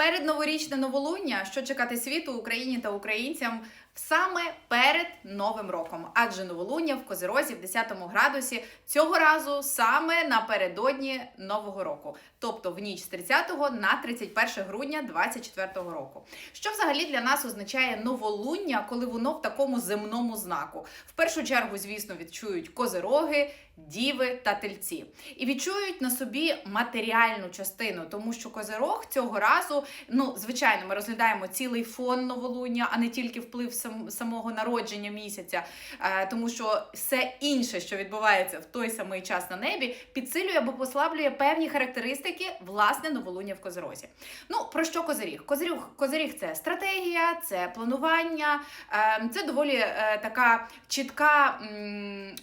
Перед новорічне новолуння, що чекати світу, Україні та українцям саме перед Новим роком, адже новолуння в Козирозі в 10 градусі цього разу саме напередодні Нового року, тобто в ніч з 30 на 31 грудня 24 року. Що взагалі для нас означає новолуння, коли воно в такому земному знаку? В першу чергу, звісно, відчують козироги, діви та тельці, і відчують на собі матеріальну частину, тому що козирог цього разу, ну звичайно, ми розглядаємо цілий фон новолуння, а не тільки вплив самого народження місяця, е, тому що все інше, що відбувається в той самий час на небі, підсилює або послаблює певні характеристики власне новолуння в козирозі. Ну про що козиріг? Козиріг, козиріг це стратегія, це планування, е, це доволі е, така чітка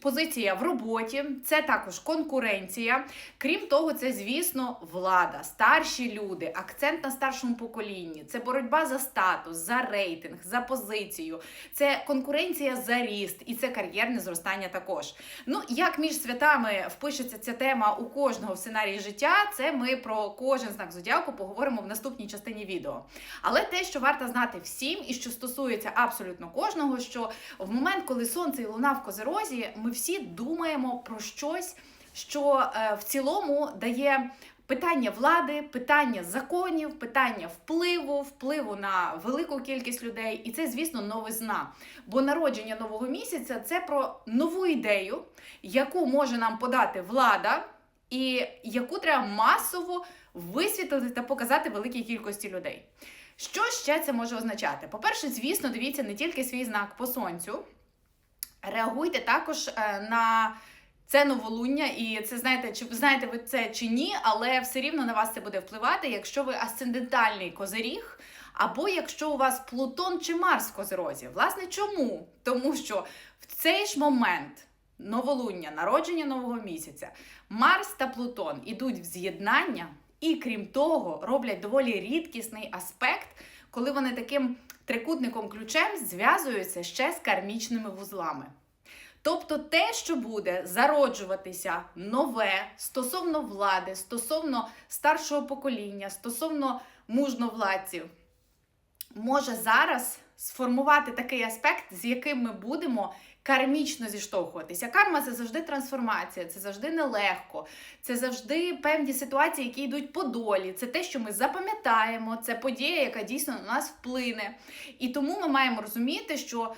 позиція в роботі. Це також конкуренція. Крім того, це, звісно, влада, старші люди, акцент на старшому поколінні, це боротьба за статус, за рейтинг, за позицію, це конкуренція за ріст і це кар'єрне зростання також. Ну, як між святами впишеться ця тема у кожного в сценарії життя, це ми про кожен знак зодіаку поговоримо в наступній частині відео. Але те, що варто знати всім, і що стосується абсолютно кожного, що в момент, коли сонце і луна в козирозі, ми всі думаємо про щось, що е, в цілому дає. Питання влади, питання законів, питання впливу, впливу на велику кількість людей, і це, звісно, новизна. Бо народження нового місяця це про нову ідею, яку може нам подати влада, і яку треба масово висвітлити та показати великій кількості людей. Що ще це може означати? По-перше, звісно, дивіться не тільки свій знак по сонцю, реагуйте також е, на це новолуння, і це знаєте, чи знаєте ви це чи ні, але все рівно на вас це буде впливати, якщо ви асцендентальний козиріг, або якщо у вас Плутон чи Марс в козирозі. Власне, чому? Тому що в цей ж момент новолуння, народження нового місяця, Марс та Плутон ідуть в з'єднання, і крім того, роблять доволі рідкісний аспект, коли вони таким трикутником ключем зв'язуються ще з кармічними вузлами. Тобто те, що буде зароджуватися нове стосовно влади, стосовно старшого покоління, стосовно мужновладців, може зараз сформувати такий аспект, з яким ми будемо кармічно зіштовхуватися. Карма це завжди трансформація, це завжди нелегко, це завжди певні ситуації, які йдуть по долі. Це те, що ми запам'ятаємо, це подія, яка дійсно на нас вплине. І тому ми маємо розуміти, що.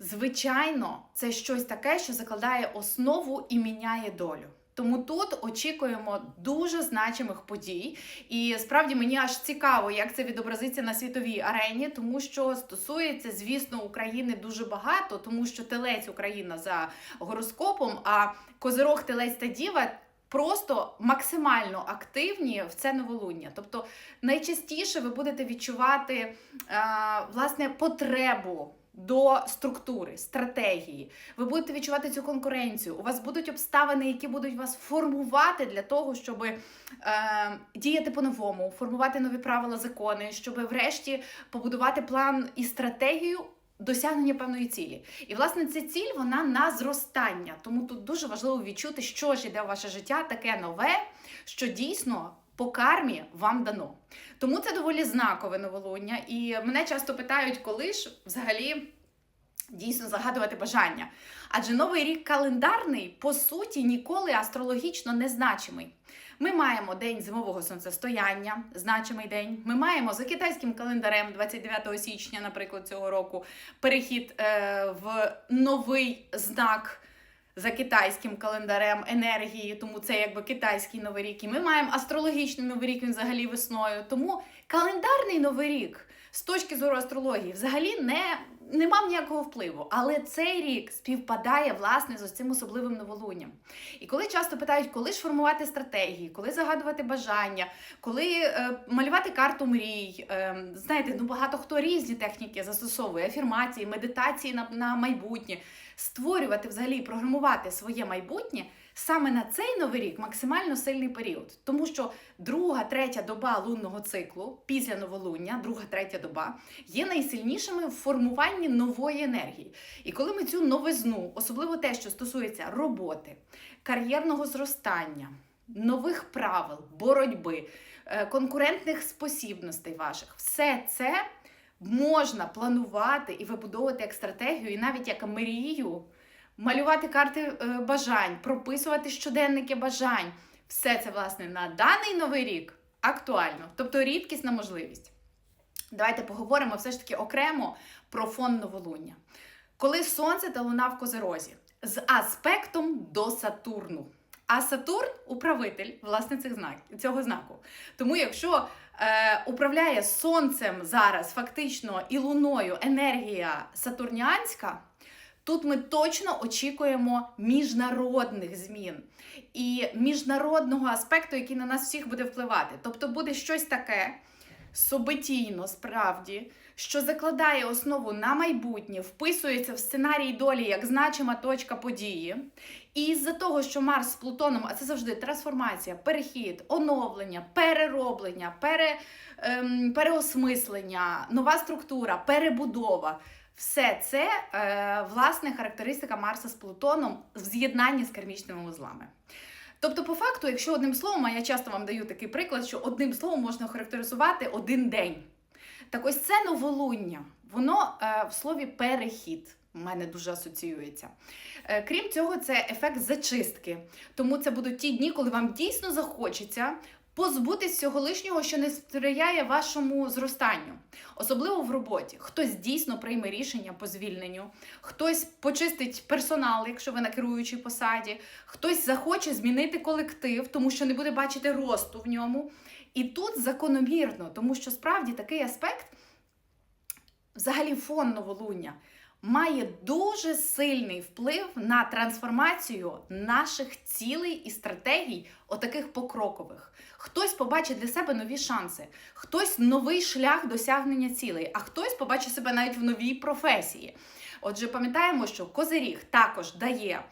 Звичайно, це щось таке, що закладає основу і міняє долю. Тому тут очікуємо дуже значимих подій. І справді мені аж цікаво, як це відобразиться на світовій арені, тому що стосується, звісно, України дуже багато, тому що телець Україна за гороскопом, а козирог, телець та діва. Просто максимально активні в це новолуння. Тобто найчастіше ви будете відчувати е, власне потребу до структури, стратегії. Ви будете відчувати цю конкуренцію. У вас будуть обставини, які будуть вас формувати для того, щоб е, діяти по-новому, формувати нові правила, закони, щоб врешті побудувати план і стратегію. Досягнення певної цілі. І, власне, ця ціль вона на зростання. Тому тут дуже важливо відчути, що ж іде в ваше життя таке нове, що дійсно по кармі вам дано. Тому це доволі знакове новолуння. І мене часто питають, коли ж взагалі. Дійсно загадувати бажання. Адже новий рік календарний, по суті, ніколи астрологічно не значимий. Ми маємо день зимового сонцестояння, значимий день. Ми маємо за китайським календарем 29 січня, наприклад, цього року, перехід е, в новий знак за китайським календарем енергії, тому це якби китайський новий рік. І ми маємо астрологічний новий рік, він взагалі весною. Тому календарний новий рік з точки зору астрології взагалі не. Не мав ніякого впливу, але цей рік співпадає власне з цим особливим новолунням. І коли часто питають, коли ж формувати стратегії, коли загадувати бажання, коли е, малювати карту мрій, е, знаєте, ну багато хто різні техніки застосовує афірмації, медитації на, на майбутнє, створювати взагалі, програмувати своє майбутнє. Саме на цей новий рік максимально сильний період, тому що друга, третя доба лунного циклу після новолуння, друга, третя доба є найсильнішими в формуванні нової енергії. І коли ми цю новизну, особливо те, що стосується роботи, кар'єрного зростання, нових правил, боротьби, е, конкурентних спосібностей ваших. Все це можна планувати і вибудовувати як стратегію, і навіть як мрію, малювати карти е, бажань, прописувати щоденники бажань. Все це, власне, на даний новий рік актуально, тобто рідкісна можливість. Давайте поговоримо все ж таки окремо про фон новолуння. Коли сонце та луна в козерозі з аспектом до Сатурну. А Сатурн управитель власне цих знак, цього знаку. Тому, якщо е, управляє сонцем зараз фактично і луною енергія сатурніанська, тут ми точно очікуємо міжнародних змін і міжнародного аспекту, який на нас всіх буде впливати. Тобто буде щось таке собитійно, справді, що закладає основу на майбутнє, вписується в сценарій долі як значима точка події. І із-за того, що Марс з Плутоном, а це завжди трансформація, перехід, оновлення, перероблення, пере, ем, переосмислення, нова структура, перебудова. Все це е, власне характеристика Марса з Плутоном в з'єднанні з кармічними вузлами. Тобто, по факту, якщо одним словом, а я часто вам даю такий приклад, що одним словом можна характеризувати один день. Так ось це новолуння, воно е, в слові перехід. У мене дуже асоціюється. Е, крім цього, це ефект зачистки. Тому це будуть ті дні, коли вам дійсно захочеться позбутись всього лишнього, що не сприяє вашому зростанню, особливо в роботі. Хтось дійсно прийме рішення по звільненню, хтось почистить персонал, якщо ви на керуючій посаді, хтось захоче змінити колектив, тому що не буде бачити росту в ньому. І тут закономірно, тому що справді такий аспект, взагалі фон новолуння, має дуже сильний вплив на трансформацію наших цілей і стратегій, отаких покрокових. Хтось побачить для себе нові шанси, хтось новий шлях досягнення цілей, а хтось побачить себе навіть в новій професії. Отже, пам'ятаємо, що Козиріг також дає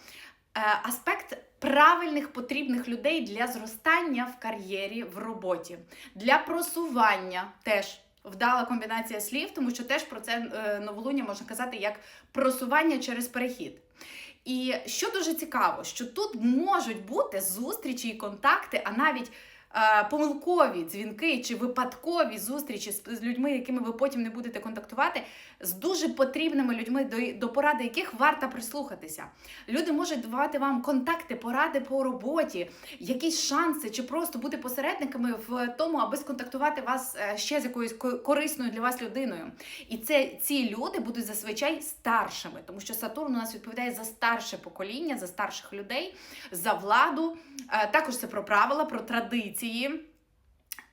е, аспект правильних потрібних людей для зростання в кар'єрі в роботі, для просування теж. Вдала комбінація слів, тому що теж про це е, новолуння можна казати як просування через перехід. І що дуже цікаво, що тут можуть бути зустрічі і контакти, а навіть помилкові дзвінки чи випадкові зустрічі з, людьми, якими ви потім не будете контактувати, з дуже потрібними людьми, до, до поради яких варто прислухатися. Люди можуть давати вам контакти, поради по роботі, якісь шанси, чи просто бути посередниками в тому, аби сконтактувати вас е, ще з якоюсь корисною для вас людиною. І це ці люди будуть зазвичай старшими, тому що Сатурн у нас відповідає за старше покоління, за старших людей, за владу. Е, Також це про правила, про традиції.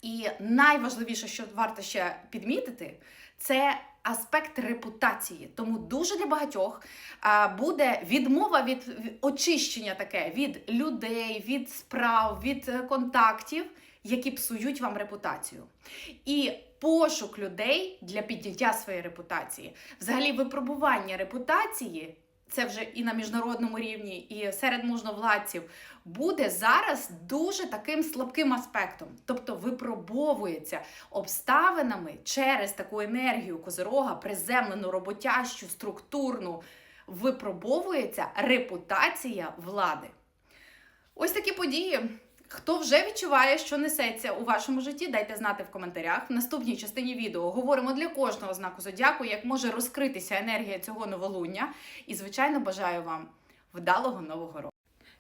І найважливіше, що варто ще підмітити, це аспект репутації. Тому дуже для багатьох буде відмова від від- очищення таке від людей, від справ, від е, контактів, які псують вам репутацію. І пошук людей для підняття своєї репутації, взагалі випробування репутації. Це вже і на міжнародному рівні, і серед можновладців буде зараз дуже таким слабким аспектом, тобто випробовується обставинами через таку енергію козирога, приземлену, роботящу, структурну, випробовується репутація влади. Ось такі події. Хто вже відчуває, що несеться у вашому житті, дайте знати в коментарях. В наступній частині відео говоримо для кожного знаку зодіаку, як може розкритися енергія цього новолуння. І, звичайно, бажаю вам вдалого нового року.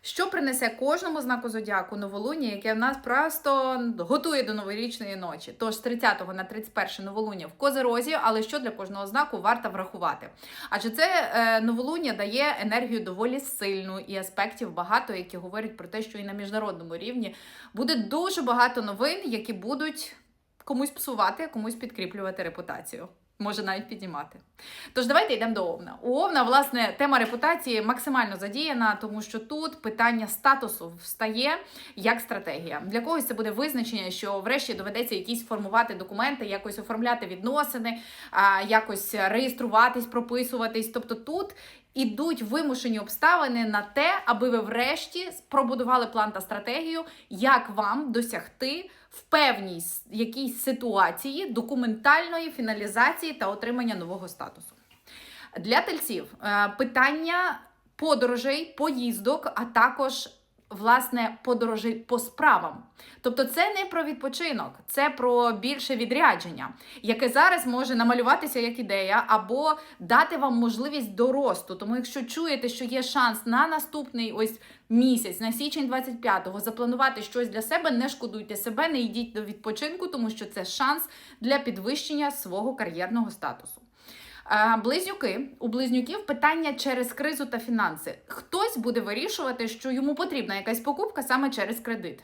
Що принесе кожному знаку зодіаку новолуння, яке в нас просто готує до новорічної ночі? Тож з 30 на 31 новолуння в Козерозі, але що для кожного знаку варто врахувати? Адже це е, новолуння дає енергію доволі сильну і аспектів багато, які говорять про те, що і на міжнародному рівні буде дуже багато новин, які будуть комусь псувати, комусь підкріплювати репутацію. Може навіть піднімати. Тож давайте йдемо до Овна. У Овна, власне, тема репутації максимально задіяна, тому що тут питання статусу встає як стратегія. Для когось це буде визначення, що врешті доведеться якісь формувати документи, якось оформляти відносини, якось реєструватись, прописуватись. Тобто тут ідуть вимушені обставини на те, аби ви врешті пробудували план та стратегію, як вам досягти в певній якійсь ситуації документальної фіналізації та отримання нового статусу. Для тельців е, питання подорожей, поїздок, а також власне подорожей по справам. Тобто, це не про відпочинок, це про більше відрядження, яке зараз може намалюватися як ідея, або дати вам можливість до росту. Тому, якщо чуєте, що є шанс на наступний ось місяць, на січень 25-го, запланувати щось для себе, не шкодуйте себе, не йдіть до відпочинку, тому що це шанс для підвищення свого кар'єрного статусу. Е, Близнюки у близнюків питання через кризу та фінанси. Хтось буде вирішувати, що йому потрібна якась покупка саме через кредит.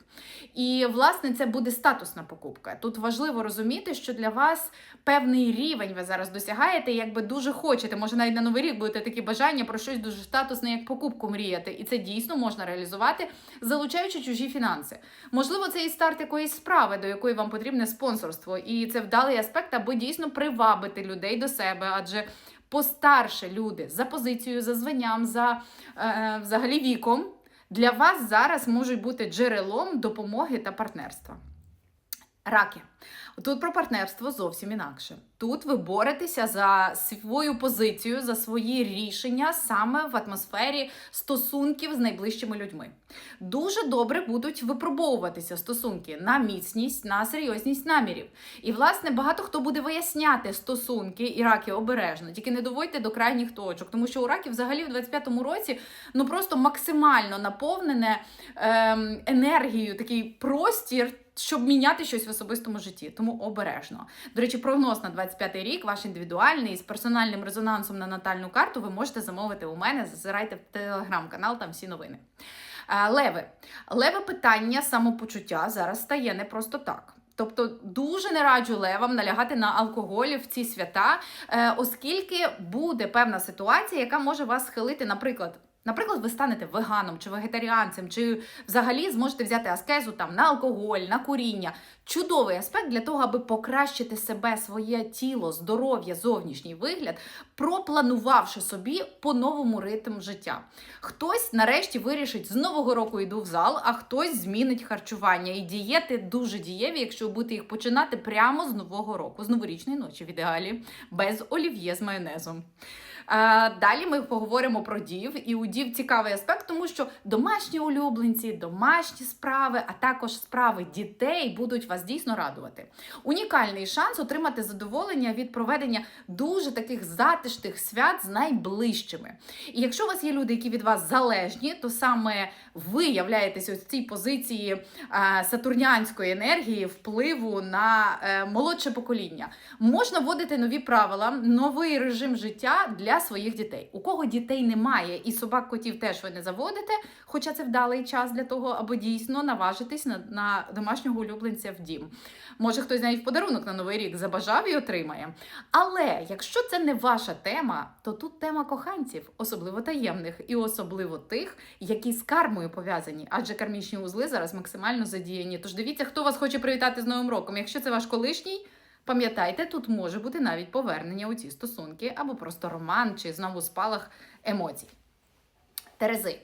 І власне це буде статусна покупка. Тут важливо розуміти, що для вас певний рівень ви зараз досягаєте, якби дуже хочете. Може, навіть на новий рік будете такі бажання про щось дуже статусне, як покупку мріяти. І це дійсно можна реалізувати, залучаючи чужі фінанси. Можливо, це і старт якоїсь справи, до якої вам потрібне спонсорство, і це вдалий аспект, аби дійсно привабити людей до себе, адже постарше люди за позицією, за званням, за е, взагалі віком для вас зараз можуть бути джерелом допомоги та партнерства. Раки. Тут про партнерство зовсім інакше. Тут ви боретеся за свою позицію, за свої рішення саме в атмосфері стосунків з найближчими людьми. Дуже добре будуть випробовуватися стосунки на міцність, на серйозність намірів. І, власне, багато хто буде виясняти стосунки і раки обережно, тільки не доводьте до крайніх точок, тому що у раків взагалі в 25-му році ну просто максимально наповнене ем, енергією такий простір щоб міняти щось в особистому житті. Тому обережно. До речі, прогноз на 25-й рік, ваш індивідуальний з персональним резонансом на натальну карту, ви можете замовити у мене. Зазирайте в телеграм-канал, там всі новини. Леви. Леве питання самопочуття зараз стає не просто так. Тобто дуже не раджу левам налягати на алкоголі в ці свята, е, оскільки буде певна ситуація, яка може вас схилити, наприклад. Наприклад, ви станете веганом чи вегетаріанцем, чи взагалі зможете взяти аскезу там на алкоголь, на куріння. Чудовий аспект для того, аби покращити себе, своє тіло, здоров'я, зовнішній вигляд, пропланувавши собі по-новому ритм життя. Хтось нарешті вирішить з нового року йду в зал, а хтось змінить харчування. І дієти дуже дієві, якщо будете їх починати прямо з нового року, з новорічної ночі, в ідеалі, без олів'є з майонезом. Далі ми поговоримо про дів, і у дів цікавий аспект, тому що домашні улюбленці, домашні справи, а також справи дітей будуть вас дійсно радувати. Унікальний шанс отримати задоволення від проведення дуже таких затишних свят з найближчими. І якщо у вас є люди, які від вас залежні, то саме ви являєтесь ось в цій позиції сатурнянської енергії, впливу на е, молодше покоління. Можна вводити нові правила, новий режим життя для своїх дітей. У кого дітей немає, і собак котів теж ви не заводите, хоча це вдалий час для того, аби дійсно наважитись на, на домашнього улюбленця в дім. Може, хтось навіть в подарунок на новий рік забажав і отримає. Але якщо це не ваша тема, то тут тема коханців, особливо таємних, і особливо тих, які з кармою пов'язані, адже кармічні узли зараз максимально задіяні. Тож дивіться, хто вас хоче привітати з Новим роком. Якщо це ваш колишній. Пам'ятайте, тут може бути навіть повернення у ці стосунки, або просто роман, чи знову спалах емоцій. Терези.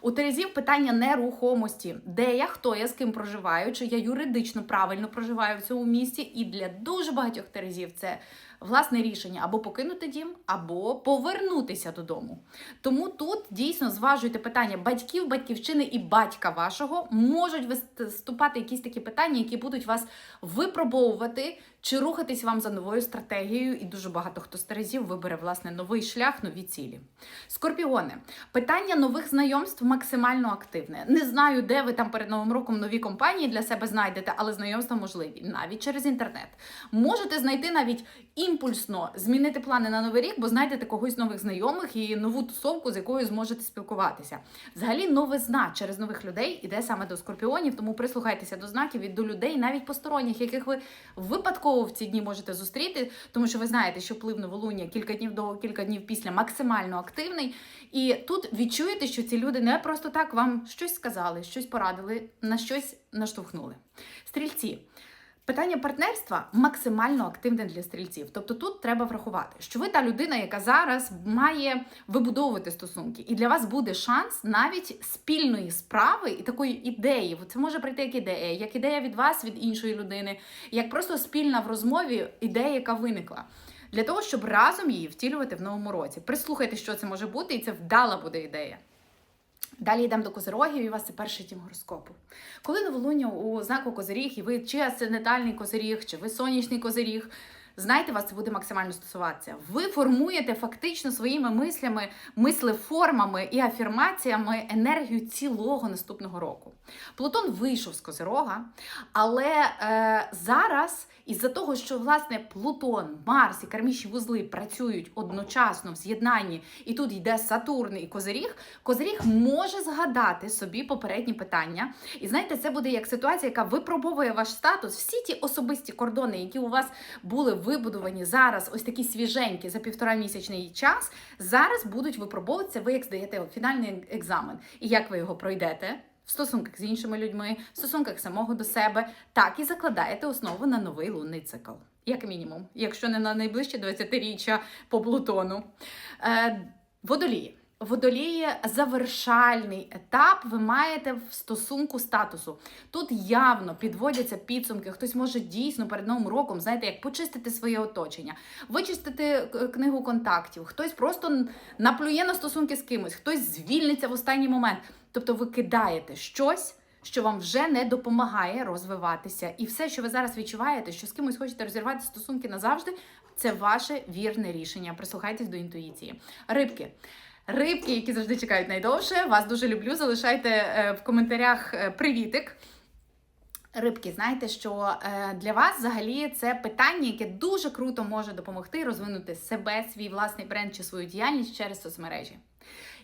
У Терезів питання нерухомості, де я, хто я з ким проживаю, чи я юридично правильно проживаю в цьому місті. І для дуже багатьох Терезів це власне рішення або покинути дім, або повернутися додому. Тому тут дійсно зважуйте питання батьків, батьківщини і батька вашого можуть виступати якісь такі питання, які будуть вас випробовувати, чи рухатись вам за новою стратегією, і дуже багато хто з Терезів вибере власне новий шлях, нові цілі. Скорпіони, питання нових знайомств максимально активне. Не знаю, де ви там перед новим роком нові компанії для себе знайдете, але знайомства можливі навіть через інтернет. Можете знайти навіть імпульсно змінити плани на новий рік, бо знайдете когось нових знайомих і нову тусовку, з якою зможете спілкуватися. Взагалі, новизна через нових людей іде саме до скорпіонів, тому прислухайтеся до знаків і до людей, навіть посторонніх, яких ви випадково в ці дні можете зустріти, тому що ви знаєте, що вплив новолуння кілька днів до кілька днів після максимально активний. І тут відчуєте, що ці люди не просто так вам щось сказали, щось порадили, на щось наштовхнули. Стрільці. Питання партнерства максимально активне для стрільців. Тобто тут треба врахувати, що ви та людина, яка зараз має вибудовувати стосунки, і для вас буде шанс навіть спільної справи і такої ідеї. Це може прийти як ідея, як ідея від вас, від іншої людини, як просто спільна в розмові ідея, яка виникла. Для того, щоб разом її втілювати в новому році. Прислухайте, що це може бути, і це вдала буде ідея. Далі йдемо до козирогів, і у вас це перший тім гороскопу. Коли новолуння у знаку козиріг, і ви чи асцендентальний козиріг, чи ви сонячний козиріг, знайте, вас це буде максимально стосуватися. Ви формуєте фактично своїми мислями, мислеформами і афірмаціями енергію цілого наступного року. Плутон вийшов з козирога, але е, зараз, із-за того, що власне Плутон, Марс і кармічні вузли працюють одночасно в з'єднанні, і тут йде Сатурн і Козиріг, Козиріг може згадати собі попередні питання. І знаєте, це буде як ситуація, яка випробовує ваш статус. Всі ті особисті кордони, які у вас були вибудовані зараз, ось такі свіженькі за півтора місячний час, зараз будуть випробовуватися. Ви як здаєте фінальний екзамен. І як ви його пройдете? В стосунках з іншими людьми, в стосунках самого до себе, так і закладаєте основу на новий лунний цикл, як мінімум, якщо не на найближче 20-річчя по Плутону. Е, водолії. Водолії завершальний етап ви маєте в стосунку статусу. Тут явно підводяться підсумки. Хтось може дійсно перед новим роком, знаєте, як почистити своє оточення, вичистити книгу контактів, хтось просто наплює на стосунки з кимось, хтось звільниться в останній момент. Тобто ви кидаєте щось. Що вам вже не допомагає розвиватися, і все, що ви зараз відчуваєте, що з кимось хочете розірвати стосунки назавжди, це ваше вірне рішення. Прислухайтесь до інтуїції. Рибки. Рибки, які завжди чекають найдовше. Вас дуже люблю. Залишайте е, в коментарях е, привітик. Рибки, знаєте, що е, для вас взагалі це питання, яке дуже круто може допомогти розвинути себе, свій власний бренд чи свою діяльність через соцмережі.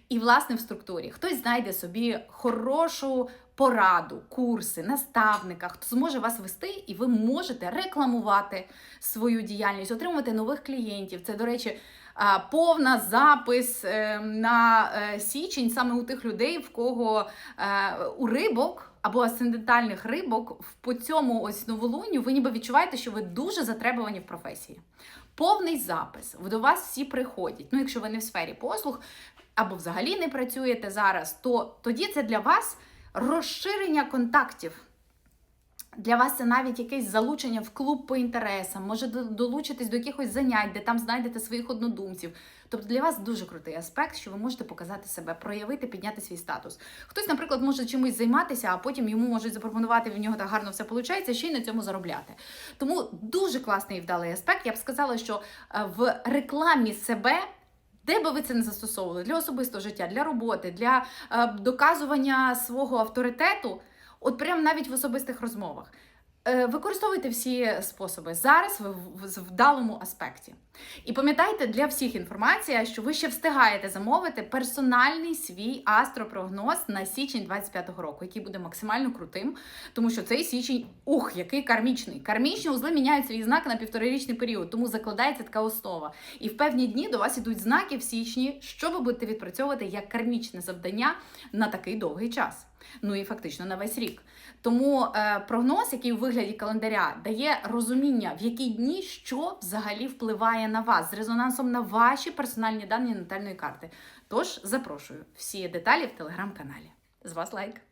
І, власне, в структурі хтось знайде собі хорошу пораду, курси, наставника, хто зможе вас вести, і ви можете рекламувати свою діяльність, отримувати нових клієнтів. Це, до речі, повна запис е, на е, січень саме у тих людей, в кого е, у рибок. Або асцендентальних рибок по цьому ось новолунню ви ніби відчуваєте, що ви дуже затребувані в професії. Повний запис. До вас всі приходять. Ну, якщо ви не в сфері послуг або взагалі не працюєте зараз, то тоді це для вас розширення контактів. Для вас це навіть якесь залучення в клуб по інтересам, може долучитись до якихось занять, де там знайдете своїх однодумців. Тобто для вас дуже крутий аспект, що ви можете показати себе, проявити, підняти свій статус. Хтось, наприклад, може чимось займатися, а потім йому можуть запропонувати в нього так гарно все виходить, ще й на цьому заробляти. Тому дуже класний і вдалий аспект. Я б сказала, що е, в рекламі себе. Де би ви це не застосовували для особистого життя, для роботи, для е, доказування свого авторитету, от прям навіть в особистих розмовах. Е, Використовуйте всі способи. Зараз в вдалому аспекті. І пам'ятайте для всіх інформація, що ви ще встигаєте замовити персональний свій астропрогноз на січень 25-го року, який буде максимально крутим, тому що цей січень, ух, який кармічний. Кармічні узли міняють свій знак на півторарічний період, тому закладається така основа. І в певні дні до вас ідуть знаки в січні, що ви будете відпрацьовувати як кармічне завдання на такий довгий час. Ну і фактично на весь рік. Тому е, прогноз, який у вигляді календаря дає розуміння, в які дні що взагалі впливає на вас з резонансом на ваші персональні дані натальної карти. Тож запрошую всі деталі в телеграм-каналі. З вас лайк.